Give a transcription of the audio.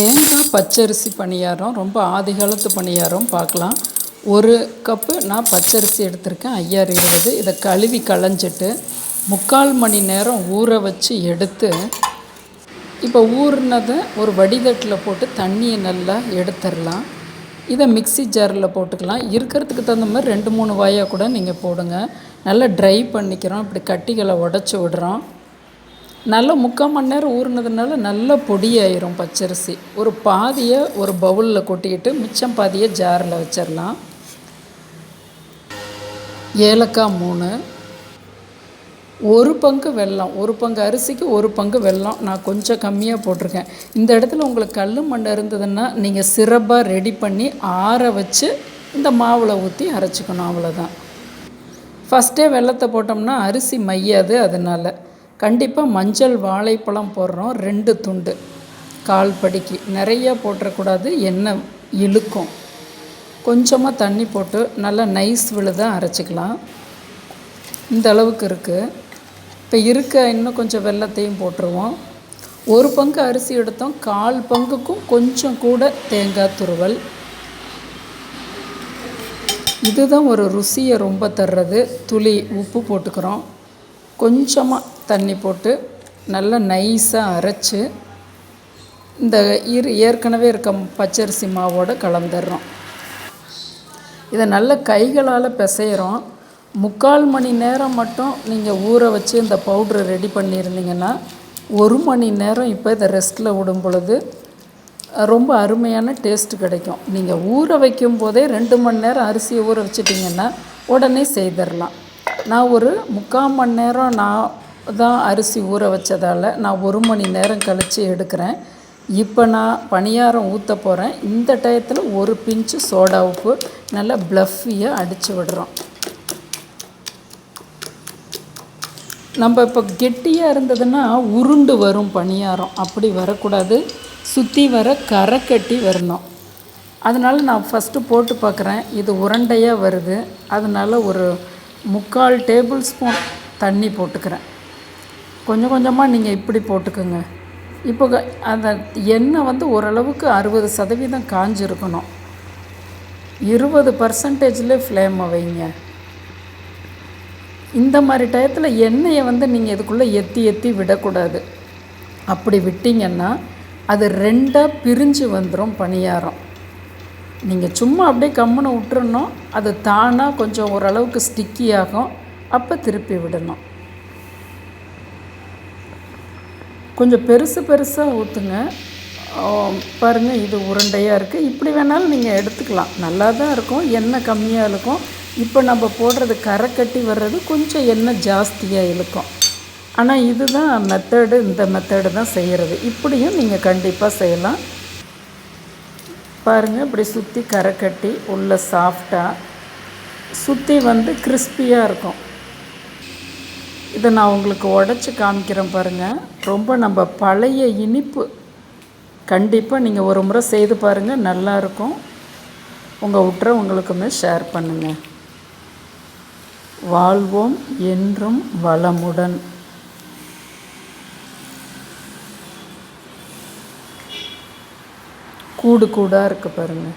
தேங்காய் பச்சரிசி பணியாரம் ரொம்ப ஆதி காலத்து பணியாரம் பார்க்கலாம். ஒரு கப்பு நான் பச்சரிசி எடுத்திருக்கேன் ஐயாறு இருபது. இதை கழுவி களைஞ்சிட்டு முக்கால் மணி நேரம் ஊற வச்சு எடுத்து இப்போ ஊறினதை ஒரு வடிதட்டில் போட்டு தண்ணியை நல்லா எடுத்துடலாம். இதை மிக்ஸி ஜாரில் போட்டுக்கலாம். இருக்கிறதுக்கு தகுந்த மாதிரி ரெண்டு மூணு வாயாக கூட நீங்கள் போடுங்க. நல்லா ட்ரை பண்ணிக்கிறோம். இப்படி கட்டிகளை உடச்சி விடுறோம். நல்லா முக்கால் மணி நேரம் ஊறினதுனால நல்லா பொடியாயிரும் பச்சரிசி. ஒரு பாதியை ஒரு பவுலில் கொட்டிக்கிட்டு மிச்சம் பாதியை ஜாரில் வச்சிடலாம் ஏலக்காய் மூணு. ஒரு பங்கு வெல்லம். ஒரு பங்கு அரிசிக்கு ஒரு பங்கு வெல்லம். நான் கொஞ்சம் கம்மியாக போட்டிருக்கேன். இந்த இடத்துல உங்களுக்கு கல் மண் இருந்ததுன்னா நீங்கள் சிறப்பாக ரெடி பண்ணி ஆற வச்சு இந்த மாவில் ஊற்றி அரைச்சிக்கணும் அவ்வளோதான் ஃபஸ்ட்டே வெள்ளத்தை போட்டோம்னா அரிசி மையாது அதனால். கண்டிப்பாக மஞ்சள் வாழைப்பழம் போடுறோம். ரெண்டு துண்டு. கால் படிக்கு. நிறையா போட்டுறக்கூடாது. எண்ணெய் இழுக்கும். கொஞ்சமாக தண்ணி போட்டு நல்லா நைஸ் விழுதாக அரைச்சிக்கலாம். இந்த அளவுக்கு இருக்குது இப்போ இருக்க இன்னும் கொஞ்சம் வெள்ளத்தையும் போட்டுருவோம். ஒரு பங்கு அரிசி எடுத்தோம். கால் பங்குக்கும் கொஞ்சம் கூட தேங்காய் துருவல். இதுதான் ஒரு ருசியை ரொம்ப தர்றது. துளி உப்பு போட்டுக்கிறோம். கொஞ்சமாக தண்ணி போட்டு நல்லா நைஸாக அரைச்சி இந்த இரு ஏற்கனவே இருக்க பச்சரிசி மாவோடு கலந்துடுறோம். இதை நல்ல கைகளால் பிசைகிறோம் முக்கால் மணி நேரம் மட்டும் நீங்கள் ஊற வச்சு இந்த பவுட்ரு ரெடி பண்ணியிருந்தீங்கன்னா ஒரு மணி நேரம் இப்போ இதை ரெஸ்ட்டில் விடும் பொழுது ரொம்ப அருமையான டேஸ்ட் கிடைக்கும். நீங்கள் ஊற வைக்கும் போதே ரெண்டு மணி நேரம் அரிசியை ஊற வச்சிட்டிங்கன்னா உடனே செய்திடலாம். நான் ஒரு முக்கால் மணி நேரம் நான் தான் அரிசி ஊற வச்சதால் நான் ஒரு மணி நேரம் கழித்து எடுக்கிறேன். இப்போ நான் பணியாரம் ஊற்ற போகிறேன் இந்த டயத்தில் ஒரு பிஞ்சு சோடா உப்பு நல்லா ப்ளஃபியாக அடித்து விடுறோம். நம்ம இப்போ கெட்டியாக இருந்ததுன்னா உருண்டு வரும் பணியாரம். அப்படி வரக்கூடாது. சுற்றி வர கரை கட்டி வரணும். அதனால் நான் ஃபஸ்ட்டு போட்டு பார்க்குறேன் இது உருண்டையாக வருது. அதனால் ஒரு முக்கால் டேபிள் ஸ்பூன் தண்ணி போட்டுக்கிறேன். கொஞ்சம் கொஞ்சமாக நீங்கள் இப்படி போட்டுக்கோங்க. இப்போ அந்த எண்ணெய் வந்து ஓரளவுக்கு அறுபது சதவீதம் காஞ்சிருக்கணும். இருபது பர்சன்டேஜில் ஃப்ளேமை வைங்க. இந்த மாதிரி டயத்தில் எண்ணெயை வந்து நீங்கள் இதுக்குள்ளே எத்தி எத்தி விடக்கூடாது. அப்படி விட்டிங்கன்னா அது ரெண்டாக பிரிஞ்சு வந்துடும் பணியாரம். நீங்கள் சும்மா அப்படியே கம்முன்னு விட்டுறணும் அது தானாக கொஞ்சம் ஓரளவுக்கு ஸ்டிக்கி ஆகும். அப்போ திருப்பி விடணும். கொஞ்சம் பெருசு பெருசாக ஊற்றுங்க பாருங்கள் இது உருண்டையாக இருக்குது இப்படி வேணாலும் நீங்கள் எடுத்துக்கலாம். நல்லா தான் இருக்கும். எண்ணெய் கம்மியாக இருக்கும். இப்போ நம்ம போடுறது கரை கட்டி வர்றது கொஞ்சம் எண்ணெய் ஜாஸ்தியாக இழுக்கும். ஆனால் இதுதான் மெத்தடு இந்த மெத்தடு தான் செய்கிறது இப்படியும் நீங்கள் கண்டிப்பாக செய்யலாம். பாருங்கள் இப்படி சுற்றி கரை கட்டி உள்ளே சாஃப்டாக சுற்றி வந்து கிறிஸ்பியாக இருக்கும். இதை நான் உங்களுக்கு உடச்சி காமிக்கிறேன் பாருங்கள் ரொம்ப நம்ம பழைய இனிப்பு கண்டிப்பாக நீங்கள் ஒரு முறை செய்து பாருங்கள் நல்லாயிருக்கும் உங்கள் விட்டுறவங்களுக்குமே ஷேர் பண்ணுங்கள் வாழ்வோம் என்றும் வளமுடன். கூடு கூடாக இருக்குது பாருங்கள்